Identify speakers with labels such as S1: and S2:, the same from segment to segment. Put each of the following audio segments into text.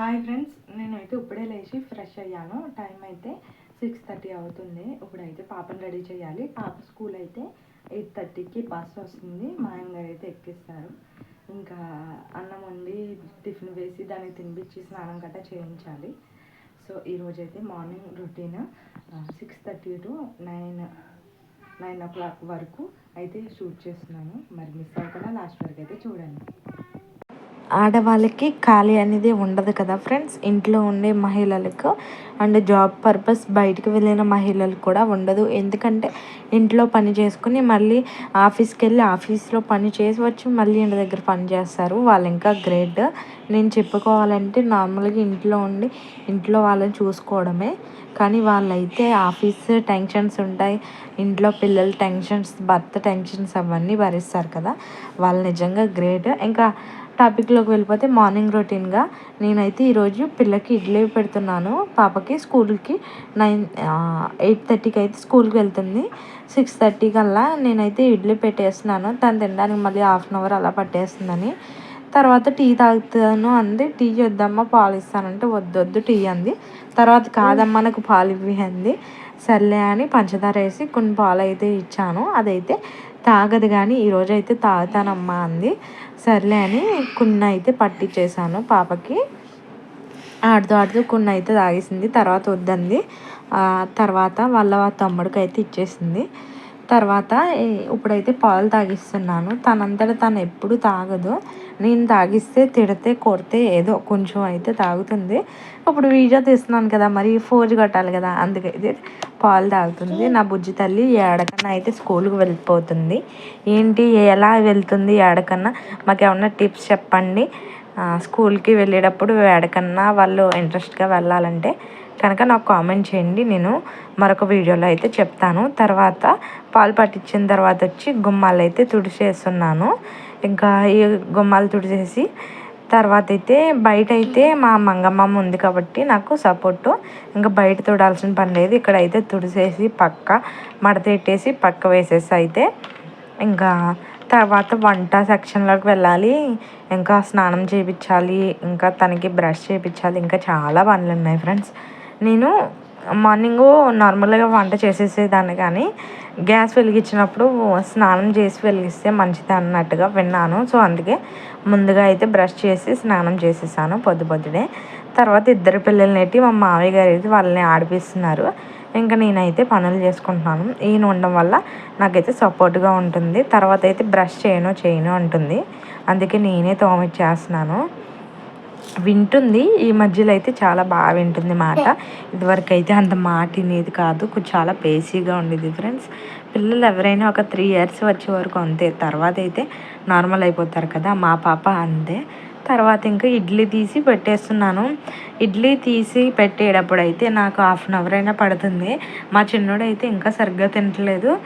S1: Hi friends నేనైతే ఇప్పుడే లేచి ఫ్రెష్ అయ్యాను. టైం అయితే సిక్స్ థర్టీ అవుతుంది. ఇప్పుడైతే పాపను రెడీ చేయాలి. పాప స్కూల్ అయితే ఎయిట్ థర్టీకి బస్ వస్తుంది. మా ఆయన గారు అయితే ఎక్కిస్తారు. ఇంకా అన్నం వండి టిఫిన్ వేసి దాన్ని తినిపించి స్నానం గట్రా చేయించాలి. సో ఈరోజు అయితే morning routine six thirty to nine nine o'clock వరకు అయితే షూట్ చేస్తున్నాను. మరి మిస్ అవ్వకుండా లాస్ట్ వరకు అయితే చూడండి.
S2: ఆడవాళ్ళకి ఖాళీ అనేది ఉండదు కదా ఫ్రెండ్స్. ఇంట్లో ఉండే మహిళలకు అండ్ జాబ్ పర్పస్ బయటకు వెళ్ళిన మహిళలకు కూడా ఉండదు. ఎందుకంటే ఇంట్లో పని చేసుకుని మళ్ళీ ఆఫీస్కి వెళ్ళి ఆఫీస్లో పని చేసి వచ్చి మళ్ళీ ఇంటి దగ్గర పని చేస్తారు. వాళ్ళు ఇంకా గ్రేట్. నేను చెప్పుకోవాలంటే నార్మల్గా ఇంట్లో ఉండి ఇంట్లో వాళ్ళని చూసుకోవడమే. కానీ వాళ్ళైతే ఆఫీస్ టెన్షన్స్ ఉంటాయి. ఇంట్లో పిల్లల టెన్షన్స్ భర్త టెన్షన్స్ అవన్నీ భరిస్తారు కదా. వాళ్ళు నిజంగా గ్రేట్. ఇంకా టాపిక్లోకి వెళ్ళిపోతే మార్నింగ్ రొటీన్గా నేనైతే ఈరోజు పిల్లకి ఇడ్లీ పెడుతున్నాను. పాపకి స్కూల్కి నైన్ ఎయిట్ థర్టీకి అయితే స్కూల్కి వెళ్తుంది. సిక్స్ థర్టీ కల్లా నేనైతే ఇడ్లీ పెట్టేస్తున్నాను. తను తినడానికి మళ్ళీ హాఫ్ అన్ అవర్ అలా పట్టేస్తుందని. తర్వాత టీ తాగుతాను అంది. టీ చేద్దామా పాలు ఇస్తానంటే వద్దు వద్దు టీ అంది. తర్వాత కాదమ్మా నాకు పాలు ఇవ్వి అంది. సర్లే అని పంచదార వేసి కొన్ని పాలు అయితే ఇచ్చాను. అదైతే తాగదు కానీ ఈరోజు అయితే తాగుతానమ్మా అంది. సర్లే అని కున్న అయితే పట్టించేసాను పాపకి. ఆడుతూ ఆడుతూ కున్న అయితే తాగేసింది తర్వాత వద్దంది. తర్వాత వాళ్ళ తమ్ముడికి అయితే ఇచ్చేసింది. తర్వాత ఇప్పుడైతే పాలు తాగిస్తున్నాను. తనంతట తను ఎప్పుడు తాగదు. నేను తాగిస్తే తిడితే కొడితే ఏదో కొంచెం అయితే తాగుతుంది. ఇప్పుడు వీడియో తీస్తున్నాను కదా మరి ఫోజు కట్టాలి కదా అందుకైతే పాలు తాగుతుంది. నా బుజ్జి తల్లి ఏడకన్నా అయితే స్కూల్కి వెళ్ళిపోతుంది. ఏంటి ఎలా వెళ్తుంది ఏడకన్నా? మాకేమన్నా టిప్స్ చెప్పండి. స్కూల్కి వెళ్ళేటప్పుడు ఏడకన్నా వాళ్ళు ఇంట్రెస్ట్గా వెళ్ళాలంటే కనుక నాకు కామెంట్ చేయండి నేను మరొక వీడియోలో అయితే చెప్తాను. తర్వాత పాలు పట్టించిన తర్వాత వచ్చి గుమ్మాలు అయితే తుడిచేస్తున్నాను. ఇంకా ఈ గుమ్మాలు తుడిచేసి తర్వాత అయితే బయట అయితే మా మంగమ్మ ఉంది కాబట్టి నాకు సపోర్టు ఇంకా బయట తుడాల్సిన పని లేదు ఇక్కడ అయితే తుడిసేసి పక్క మడత పెట్టేసి పక్క వేసేసి అయితే ఇంకా తర్వాత వంట సెక్షన్లోకి వెళ్ళాలి. ఇంకా స్నానం చేయించాలి ఇంకా తనకి బ్రష్ చేయించాలి ఇంకా చాలా పనులు ఉన్నాయి ఫ్రెండ్స్ నేను మార్నింగు నార్మల్గా వంట చేసేసేదాన్ని కానీ గ్యాస్ వెలిగించినప్పుడు స్నానం చేసి వెలిగిస్తే మంచిది అన్నట్టుగా విన్నాను. సో అందుకే ముందుగా అయితే బ్రష్ చేసి స్నానం చేసేసాను పొద్దు పొద్దుడే తర్వాత ఇద్దరు పిల్లలనేటి మా మామయ్య గారు అయితే వాళ్ళని ఆడిపిస్తున్నారు. ఇంకా నేనైతే పనులు చేసుకుంటున్నాను. ఈయన ఉండడం వల్ల నాకైతే సపోర్ట్గా ఉంటుంది. తర్వాత అయితే బ్రష్ చేయను చేయను అంటుంది. అందుకే నేనే తోమిచ్చేస్తున్నాను. వింటుంది. ఈ మధ్యలో అయితే చాలా బాగా వింటుంది మాట. ఇదివరకు అయితే అంత మాట వినేది కాదు. చాలా పేసీగా ఉండేది ఫ్రెండ్స్. పిల్లలు ఎవరైనా ఒక త్రీ ఇయర్స్ వచ్చే వరకు అంతే. తర్వాత అయితే నార్మల్ అయిపోతారు కదా. మా పాప అంతే. తర్వాత ఇంకా ఇడ్లీ తీసి పెట్టేస్తున్నాను. ఇడ్లీ తీసి పెట్టేటప్పుడు అయితే నాకు హాఫ్ అన్ అవర్ అయినా పడుతుంది. మా చిన్నోడు అయితే ఇంకా సరిగ్గా తినట్లేదు.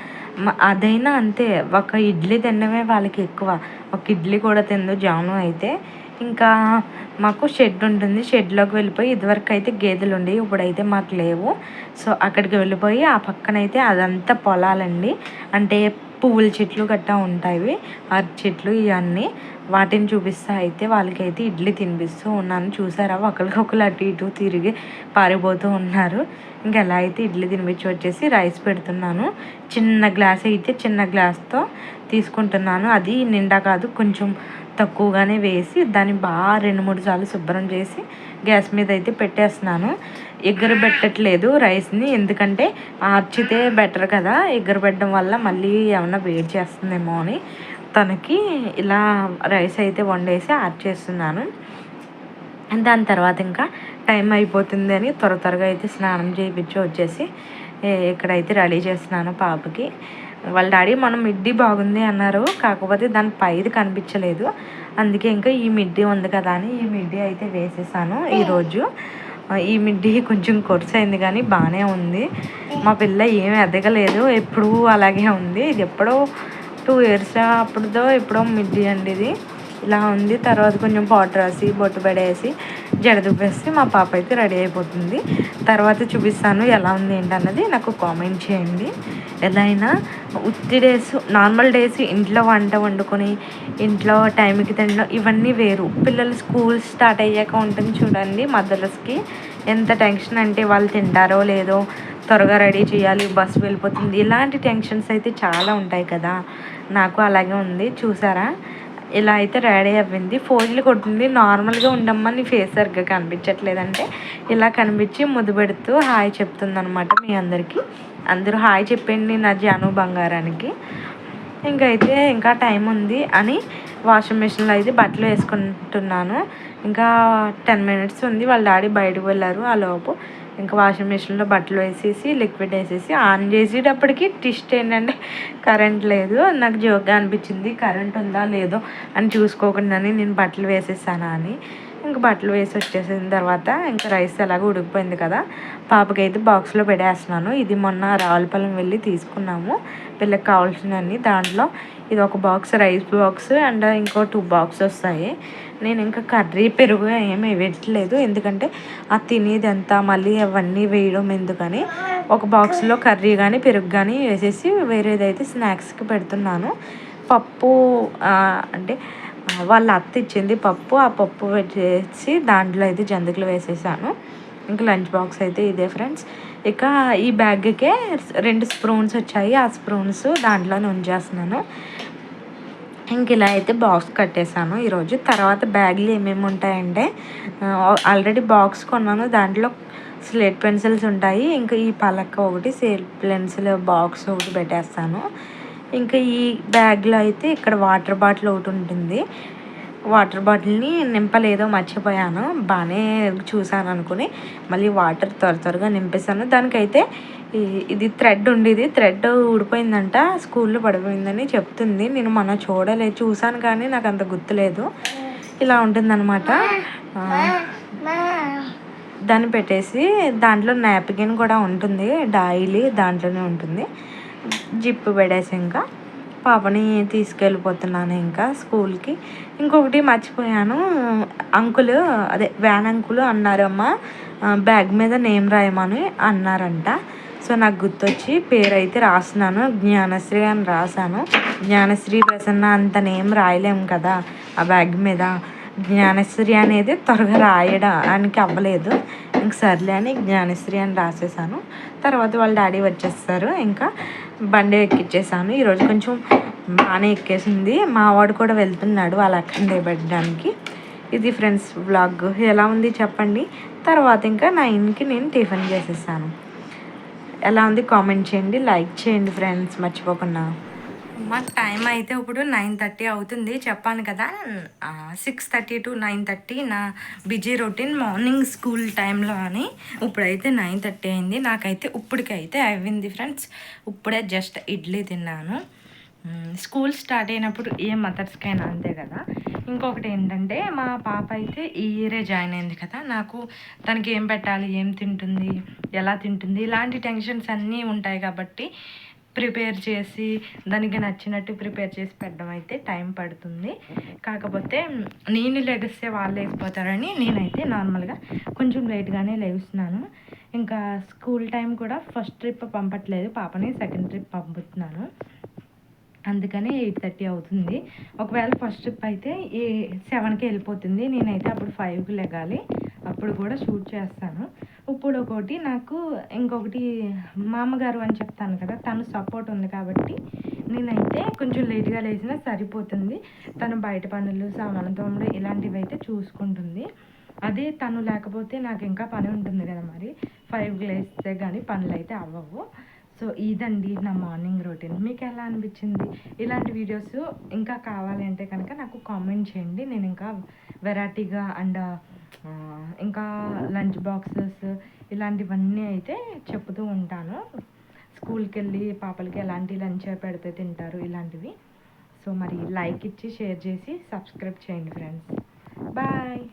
S2: అదైనా అంతే. ఒక ఇడ్లీ తినడమే వాళ్ళకి ఎక్కువ. ఒక ఇడ్లీ కూడా తిందు జాను అయితే. ఇంకా మాకు షెడ్ ఉంటుంది. షెడ్లోకి వెళ్ళిపోయి ఇదివరకు అయితే గేదెలు ఉండేవి ఇప్పుడైతే మాకు లేవు. సో అక్కడికి వెళ్ళిపోయి ఆ పక్కన అయితే అదంతా పొలాలండి. అంటే పువ్వుల చెట్లు గట్టా ఉంటాయి అరటి చెట్లు ఇవన్నీ. వాటిని చూపిస్తా అయితే వాళ్ళకైతే ఇడ్లీ తినిపిస్తూ ఉన్నాను. చూసారా? ఒకరికొకరు అటు ఇటు తిరిగి పారిపోతూ ఉన్నారు. ఇంకా ఎలా అయితే ఇడ్లీ తినిపించి వచ్చేసి రైస్ పెడుతున్నాను. చిన్న గ్లాస్ అయితే చిన్న గ్లాస్తో తీసుకుంటున్నాను. అది నిండా కాదు కొంచెం తక్కువగానే వేసి దాన్ని బాగా రెండు మూడు సార్లు శుభ్రం చేసి గ్యాస్ మీద అయితే పెట్టేస్తున్నాను. ఎగ్గర పెట్టట్లేదు రైస్ని ఎందుకంటే ఆర్చితే బెటర్ కదా. ఎగ్గర పెట్టడం వల్ల మళ్ళీ ఏమన్నా వేడి చేస్తుందేమో అని తనకి ఇలా రైస్ అయితే వండేసి ఆర్చేస్తున్నాను. దాని తర్వాత ఇంకా టైం అయిపోతుంది అని త్వర త్వరగా అయితే స్నానం చేయించి వచ్చేసి ఇక్కడైతే రెడీ చేస్తున్నాను పాపకి. వాళ్ళ డాడీ మనం మిడ్డీ బాగుంది అన్నారు. కాకపోతే దాని పైది కనిపించలేదు. అందుకే ఇంకా ఈ మిడ్డీ ఉంది కదా అని ఈ మిడ్డీ అయితే వేసేసాను ఈరోజు. ఈ మిడ్డీ కొంచెం కొరసైంది కానీ బాగానే ఉంది. మా పిల్ల ఏమి ఎదగలేదు. ఎప్పుడూ అలాగే ఉంది. ఇది ఎప్పుడో టూ ఇయర్స్ అప్పుడుదో ఎప్పుడో మిడ్డీ అండి ఇది. ఇలా ఉంది. తర్వాత కొంచెం పౌడర్ రాసి బొట్టు పడేసి జడదుబ్బేస్తే మా పాప అయితే రెడీ అయిపోతుంది. తర్వాత చూపిస్తాను ఎలా ఉంది ఏంటన్నది నాకు కామెంట్ చేయండి. ఎలా అయినా ఉత్తి డేస్ నార్మల్ డేస్ ఇంట్లో వంట వండుకొని ఇంట్లో టైంకి తినడం ఇవన్నీ వేరు. పిల్లలు స్కూల్ స్టార్ట్ అయ్యాక ఉంటుంది చూడండి మదర్స్కి. ఎంత టెన్షన్ అంటే వాళ్ళు తింటారో లేదో త్వరగా రెడీ చేయాలి బస్సు వెళ్ళిపోతుంది. ఇలాంటి టెన్షన్స్ అయితే చాలా ఉంటాయి కదా. నాకు అలాగే ఉంది. చూసారా? ఇలా అయితే రెడీ అవ్వింది. ఫోజులు కొట్టింది నార్మల్గా ఉండమ్మా నీ ఫేస్ సరిగ్గా కనిపించట్లేదంటే ఇలా కనిపించి ముద్దు పెడుతూ హాయ్ చెప్తుందనమాట మీ అందరికీ. అందరూ హాయ్ చెప్పండి నా జాను బంగారానికి. ఇంకైతే ఇంకా టైం ఉంది అని వాషింగ్ మిషన్లో అయితే బట్టలు వేసుకుంటున్నాను. ఇంకా టెన్ మినిట్స్ ఉంది. వాళ్ళ డాడీ బయటకు వెళ్ళారు ఆ లోపు. ఇంకా వాషింగ్ మిషన్లో బట్టలు వేసేసి లిక్విడ్ వేసేసి ఆన్ చేసేటప్పటికి టిస్ట్ ఏంటంటే కరెంట్ లేదు. నాకు జోక్గా అనిపించింది. కరెంట్ ఉందా లేదో అని చూసుకోకుండానే నేను బట్టలు వేసేసానా అని. ఇంకా బట్టలు వేసి వచ్చేసిన తర్వాత ఇంకా రైస్ ఎలాగో ఉడికిపోయింది కదా. పాపకైతే బాక్స్లో పెట్టేస్తున్నాను. ఇది మొన్న రావులపాలెం వెళ్ళి తీసుకున్నాము. పిల్లకి కావాల్సినవన్నీ దాంట్లో ఇది ఒక బాక్స్ రైస్ బాక్స్ అండ్ ఇంకో టూ బాక్స్ వస్తాయి. నేను ఇంకా కర్రీ పెరుగు ఏమి వేయట్లేదు ఎందుకంటే ఆ తినేది ఎంత మళ్ళీ అవన్నీ వేయడం ఎందుకని ఒక బాక్స్లో కర్రీ కానీ పెరుగు కానీ వేసేసి వేరేదైతే స్నాక్స్కి పెడుతున్నాను. పప్పు అంటే వాళ్ళ అత్త ఇచ్చింది పప్పు. ఆ పప్పు వేసి దాంట్లో అయితే జంతికలు వేసేసాను. ఇంకా లంచ్ బాక్స్ అయితే ఇదే ఫ్రెండ్స్. ఇక ఈ బ్యాగ్కే రెండు స్ప్రూన్స్ వచ్చాయి. ఆ స్ప్రూన్స్ దాంట్లోనే ఉంచేస్తున్నాను. ఇంక ఇలా అయితే బాక్స్ కట్టేశాను ఈరోజు. తర్వాత బ్యాగ్లు ఏమేమి ఉంటాయంటే ఆల్రెడీ బాక్స్ కొన్నాను. దాంట్లో స్లేట్ పెన్సిల్స్ ఉంటాయి. ఇంకా ఈ పలక ఒకటి సేల్ పెన్సిల్ బాక్స్ ఒకటి పెట్టేస్తాను. ఇంకా ఈ బ్యాగ్లో అయితే ఇక్కడ వాటర్ బాటిల్ ఒకటి ఉంటుంది. వాటర్ బాటిల్ని నింపలేదో మర్చిపోయాను. బాగానే చూసాను అనుకుని మళ్ళీ వాటర్ త్వర త్వరగా నింపేశాను. దానికైతే ఇది థ్రెడ్ ఉండేది. థ్రెడ్ ఊడిపోయిందంట. స్కూల్లో పడిపోయిందని చెప్తుంది. నేను మన చూడలేదు చూసాను కానీ నాకు అంత గుర్తులేదు. ఇలా ఉంటుందన్నమాట. దాన్ని పెట్టేసి దాంట్లో నాప్కిన్ కూడా ఉంటుంది. డైలీ దాంట్లోనే ఉంటుంది. జిప్పు పెడేసి ఇంకా. పాపని తీసుకెళ్ళిపోతున్నాను ఇంకా స్కూల్కి. ఇంకొకటి మర్చిపోయాను. అంకుల్ అదే వ్యాన్ అంకుల్ అన్నారమ్మా. బ్యాగ్ మీద నేమ్ రాయమని అన్నారంట. సో నాకు గుర్తొచ్చి పేరు అయితే రాసినాను జ్ఞానశ్రీ అని రాశాను. జ్ఞానశ్రీ ప్రసన్న అంత నేమ్ రాయలేము కదా ఆ బ్యాగ్ మీద. జ్ఞానశ్రీ అనేది త్వరగా రాయడానికి అవ్వలేదు. ఇంక సర్లే అని జ్ఞానశ్రీ అని రాసేసాను తర్వాత వాళ్ళ డాడీ వచ్చేస్తారు. ఇంకా బండి ఎక్కించేసాను ఈరోజు కొంచెం బాగానే ఎక్కేసింది. మా వాడు కూడా వెళ్తున్నాడు వాళ్ళ అక్కని పెట్టడానికి ఇది ఫ్రెండ్స్ వ్లాగ్. ఎలా ఉంది చెప్పండి. తర్వాత ఇంకా నైన్కి నేను టిఫిన్ చేసేసాను. ఎలా ఉంది కామెంట్ చేయండి. లైక్ చేయండి ఫ్రెండ్స్. మర్చిపోకుండా. మా టైం అయితే ఇప్పుడు నైన్ థర్టీ అవుతుంది. చెప్పాను కదా six thirty to nine thirty నా బిజీ రొటీన్ మార్నింగ్ స్కూల్ టైంలో అని. ఇప్పుడైతే నైన్ థర్టీ అయింది. నాకైతే ఇప్పటికైతే అయింది ఫ్రెండ్స్ ఇప్పుడే జస్ట్ ఇడ్లీ తిన్నాను. స్కూల్ స్టార్ట్ అయినప్పుడు ఏ మదర్స్కైనా అంతే కదా. ఇంకొకటి ఏంటంటే మా పాప అయితే ఈ ఇయరే జాయిన్ అయింది కదా. నాకు తనకి ఏం పెట్టాలి ఏం తింటుంది ఎలా తింటుంది ఇలాంటి టెన్షన్స్ అన్నీ ఉంటాయి కాబట్టి ప్రిపేర్ చేసి దానికి నచ్చినట్టు ప్రిపేర్ చేసి పెట్టడం అయితే టైం పడుతుంది. కాకపోతే నేను లెగిస్తే వాళ్ళు లేకపోతారని నేనైతే నార్మల్గా కొంచెం లేట్గానే లేస్తున్నాను ఇంకా స్కూల్ టైం కూడా ఫస్ట్ ట్రిప్ పంపట్లేదు పాపని సెకండ్ ట్రిప్ పంపుతున్నాను. అందుకని ఎయిట్ థర్టీ అవుతుంది. ఒకవేళ ఫస్ట్ ట్రిప్ అయితే ఏ సెవెన్కి వెళ్ళిపోతుంది. నేనైతే అప్పుడు ఫైవ్కి లెగాలి. అప్పుడు కూడా షూట్ చేస్తాను. ఇప్పుడు ఒకటి నాకు ఇంకొకటి మామగారు అని చెప్తాను కదా తను సపోర్ట్ ఉంది కాబట్టి నేనైతే కొంచెం లేట్గా లేచినా సరిపోతుంది. తను బయట పనులు సామాను ఇలాంటివి అయితే చూసుకుంటుంది. అదే తను లేకపోతే నాకు ఇంకా పని ఉంటుంది కదా మరి. ఫైవ్ లేస్తే కానీ పనులు అయితే అవ్వవు. సో ఇదండి నా మార్నింగ్ రొటీన్ మీకు ఎలా అనిపించింది? ఇలాంటి వీడియోస్ ఇంకా కావాలి అంటే కనుక నాకు కామెంట్ చేయండి. నేను ఇంకా వెరైటీగా అండ్ ఇంకా లంచ్ బాక్సెస్ ఇలాంటివన్నీ అయితే చెప్తూ ఉంటాను. స్కూల్కి వెళ్ళి పాపలకి ఎలాంటి లంచ్ పెడితే తింటారు ఇలాంటివి. సో మరి లైక్ ఇచ్చి షేర్ చేసి సబ్స్క్రైబ్ చేయండి ఫ్రెండ్స్. బాయ్.